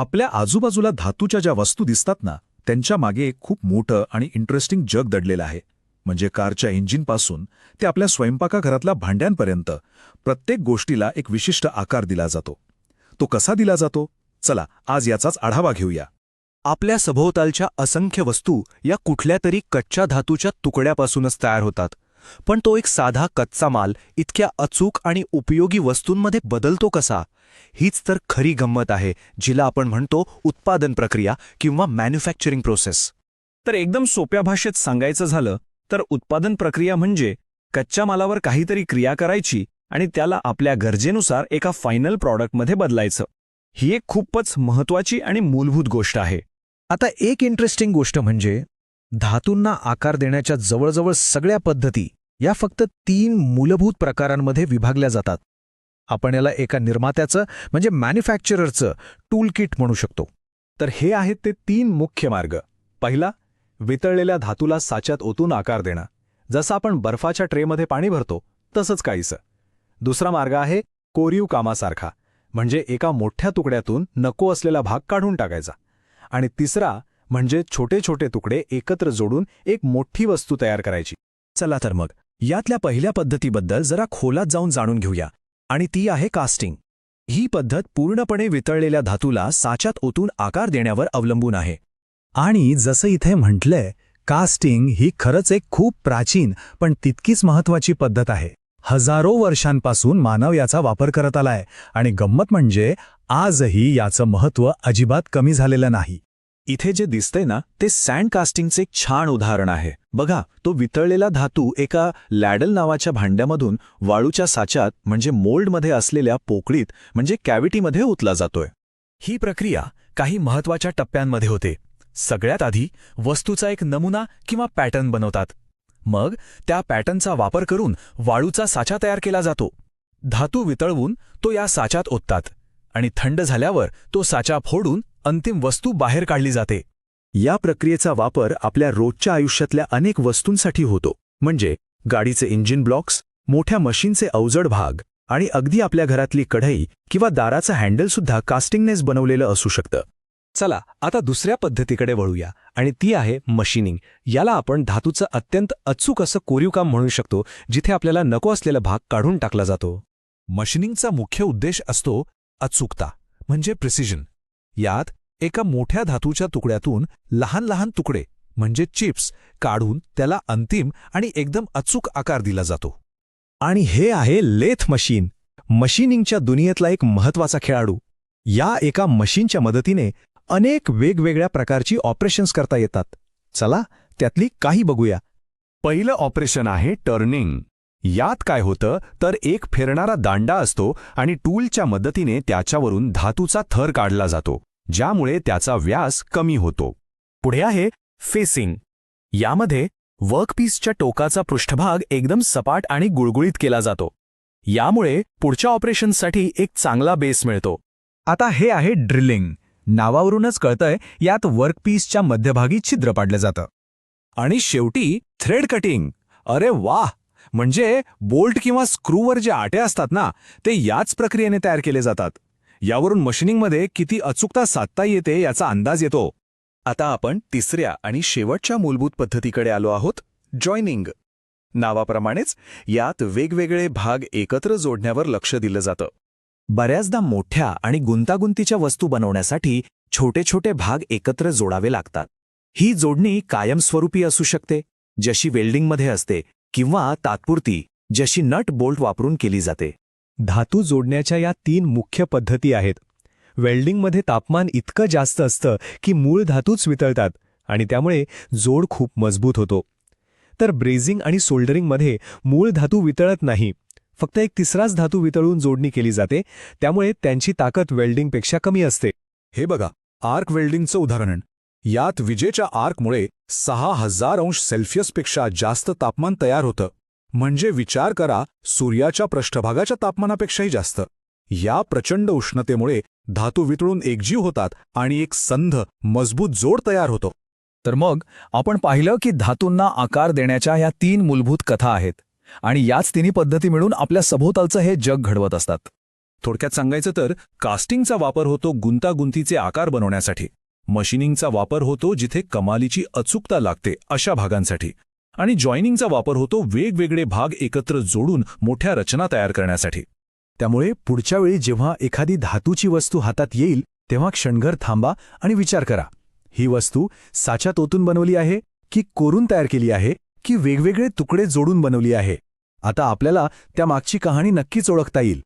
आपल्या आजूबाजूला धातूच्या ज्या वस्तू दिसतात ना त्यांच्या मागे एक खूप मोठं आणि इंटरेस्टिंग जग दडलेलं आहे. म्हणजे कारच्या इंजिनपासून ते आपल्या स्वयंपाकाघरातल्या भांड्यांपर्यंत प्रत्येक गोष्टीला एक विशिष्ट आकार दिला जातो. तो कसा दिला जातो? चला आज याचाच आढावा घेऊया. आपल्या सभोवतालच्या असंख्य वस्तू या कुठल्या तरी कच्च्या धातूच्या तुकड्यापासूनच तयार होतात. पण तो एक साधा कच्चा माल इतक्या अचूक आणि उपयोगी वस्तूंमध्ये बदलतो कसा? हीच तर खरी गंमत आहे जिला आपण म्हणतो उत्पादन प्रक्रिया किंवा मॅन्युफॅक्चरिंग प्रोसेस तर एकदम सोप्या भाषेत सांगायचं झालं तर उत्पादन प्रक्रिया म्हणजे कच्च्या मालावर काहीतरी क्रिया करायची आणि त्याला आपल्या गरजेनुसार एका फायनल प्रॉडक्टमध्ये बदलायचं. ही एक खूपच महत्वाची आणि मूलभूत गोष्ट आहे. आता एक इंटरेस्टिंग गोष्ट म्हणजे धातूंना आकार देण्याच्या जवळजवळ सगळ्या पद्धती या फक्त तीन मूलभूत प्रकारांमध्ये विभागल्या जातात. आपण याला एका निर्मात्याचं म्हणजे मॅन्युफॅक्चररचं टूल किट म्हणू शकतो. तर हे आहेत ते तीन मुख्य मार्ग. पहिला वितळलेल्या धातूला साच्यात ओतून आकार देणं. जसं आपण बर्फाच्या ट्रेमध्ये पाणी भरतो तसंच काहीसं. दुसरा मार्ग आहे कोरीव कामासारखा म्हणजे एका मोठ्या तुकड्यातून नको असलेला भाग काढून टाकायचा. आणि तिसरा म्हणजे छोटे छोटे तुकडे एकत्र जोडून एक मोठी वस्तू तयार करायची. चला तर मग यातल्या पहिल्या पद्धतीबद्दल जरा खोलात जाऊन जाणून घेऊया. आणि ती आहे कास्टिंग. ही पद्धत पूर्णपणे वितळलेल्या धातूला साच्यात ओतून आकार देण्यावर अवलंबून आहे. आणि जसं इथे म्हटलंय कास्टिंग ही खरंच एक खूप प्राचीन पण तितकीच महत्वाची पद्धत आहे. हजारो वर्षांपासून मानव याचा वापर करत आलाय आणि गंमत म्हणजे आजही याचं महत्त्व अजिबात कमी झालेलं नाही. इथे जे दिसतंय ना ते सँड कास्टिंगचे एक छान उदाहरण आहे. बघा तो वितळलेला धातू एका लॅडल नावाच्या भांड्यामधून वाळूच्या साच्यात म्हणजे मोल्डमध्ये असलेल्या पोकळीत म्हणजे कॅव्हिटीमध्ये ओतला जातोय. ही प्रक्रिया काही महत्त्वाच्या टप्प्यांमध्ये होते. सगळ्यात आधी वस्तूचा एक नमुना किंवा पॅटर्न बनवतात. मग त्या पॅटर्नचा वापर करून वाळूचा साचा तयार केला जातो. धातू वितळवून तो या साच्यात ओततात आणि थंड झाल्यावर तो साचा फोडून अंतिम वस्तू बाहेर काढली जाते. या प्रक्रियेचा वापर आपल्या रोजच्या आयुष्यातल्या अनेक वस्तूंसाठी होतो. म्हणजे गाडीचे इंजिन ब्लॉक्स मोठ्या मशीनचे अवजड भाग आणि अगदी आपल्या घरातली कढई किंवा दाराचं हँडलसुद्धा कास्टिंगनेच बनवलेलं असू शकतं. चला आता दुसऱ्या पद्धतीकडे वळूया आणि ती आहे मशीनिंग. याला आपण धातूचं अत्यंत अचूक असं कोरीव काम म्हणू शकतो जिथे आपल्याला नको असलेला भाग काढून टाकला जातो. मशीनिंगचा मुख्य उद्देश असतो अचूकता म्हणजे प्रिसिजन यात एका मोठ्या धातूच्या तुकड्यातून लहान लहान तुकडे म्हणजे चिप्स काढून त्याला अंतिम आणि एकदम अचूक आकार दिला जातो. आणि हे आहे लेथ मशीन. मशीनिंगच्या दुनियेतला एक महत्त्वाचा खेळाडू. या एका मशीनच्या मदतीने अनेक वेगवेगळ्या प्रकारची ऑपरेशन्स करता येतात. चला त्यातली काही बघूया. पहिलं ऑपरेशन आहे टर्निंग. यात काय होतं? तर एक फिरणारा दांडा असतो आणि टूलच्या मदतीने त्याच्यावरून धातूचा थर काढला जातो ज्यामुळे त्याचा व्यास कमी होतो. पुढे आहे फेसिंग यामध्ये वर्कपीसच्या टोकाचा पृष्ठभाग एकदम सपाट आणि गुळगुळीत केला जातो. यामुळे पुढच्या ऑपरेशनसाठी एक चांगला बेस मिळतो. आता हे आहे ड्रिलिंग. नावावरूनच कळतंय यात वर्कपीसच्या मध्यभागी छिद्र पाडलं जातं. आणि शेवटी थ्रेड कटिंग अरे वाह! म्हणजे बोल्ट किंवा स्क्रूवर जे आटे असतात ना ते याच प्रक्रियेने तयार केले जातात. यावरून मशीनिंगमध्ये किती अचूकता साधता येते याचा अंदाज येतो. आता आपण तिसऱ्या आणि शेवटच्या मूलभूत पद्धतीकडे आलो आहोत जॉईनिंग नावाप्रमाणेच यात वेगवेगळे भाग एकत्र जोडण्यावर लक्ष दिलं जातं. बऱ्याचदा मोठ्या आणि गुंतागुंतीच्या वस्तू बनवण्यासाठी छोटे छोटे भाग एकत्र जोडावे लागतात. ही जोडणी कायमस्वरूपी असू शकते जशी वेल्डिंगमध्ये असते किंवा तात्पुरती जशी नट बोल्ट वापरून केली जाते. धातू जोडण्याच्या या तीन मुख्य पद्धती आहेत. वेल्डिंगमध्ये तापमान इतकं जास्त असतं की मूळ धातूच वितळतात आणि त्यामुळे जोड खूप मजबूत होतो. तर ब्रेझिंग आणि सोल्डरिंगमध्ये मूळ धातू वितळत नाही. फक्त एक तिसराच धातू वितळून जोडणी केली जाते त्यामुळे त्यांची ताकद वेल्डिंगपेक्षा कमी असते. हे बघा आर्क वेल्डिंगचं उदाहरण. यात विजेच्या आर्कमुळे सहा हजार अंश सेल्सिअसपेक्षा जास्त तापमान तयार होतं. म्हणजे विचार करा सूर्याच्या पृष्ठभागाच्या तापमानापेक्षाही जास्त. या प्रचंड उष्णतेमुळे धातू वितळून एकजीव होतात आणि एक संध मजबूत जोड तयार होतो. तर मग आपण पाहिलं की धातूंना आकार देण्याच्या या तीन मूलभूत कथा आहेत आणि याच तिन्ही पद्धती मिळून आपल्या सभोवतालचं हे जग घडवत असतात. थोडक्यात सांगायचं तर कास्टिंगचा वापर होतो गुंतागुंतीचे आकार बनवण्यासाठी. मशिनिंगचा वापर होतो जिथे कमालीची अचूकता लागते अशा भागांसाठी. आणि जॉईनिंगचा वापर होतो वेगवेगळे भाग एकत्र जोडून मोठ्या रचना तयार करण्यासाठी. त्यामुळे पुढच्या वेळी जेव्हा एखादी धातूची वस्तू हातात येईल तेव्हा क्षणभर थांबा आणि विचार करा. ही वस्तू साच्यात ओतून बनवली आहे की कोरून तयार केली आहे की वेगवेगळे तुकडे जोडून बनवली आहे? आता आपल्याला त्या मागची कहाणी नक्कीच ओळखता येईल.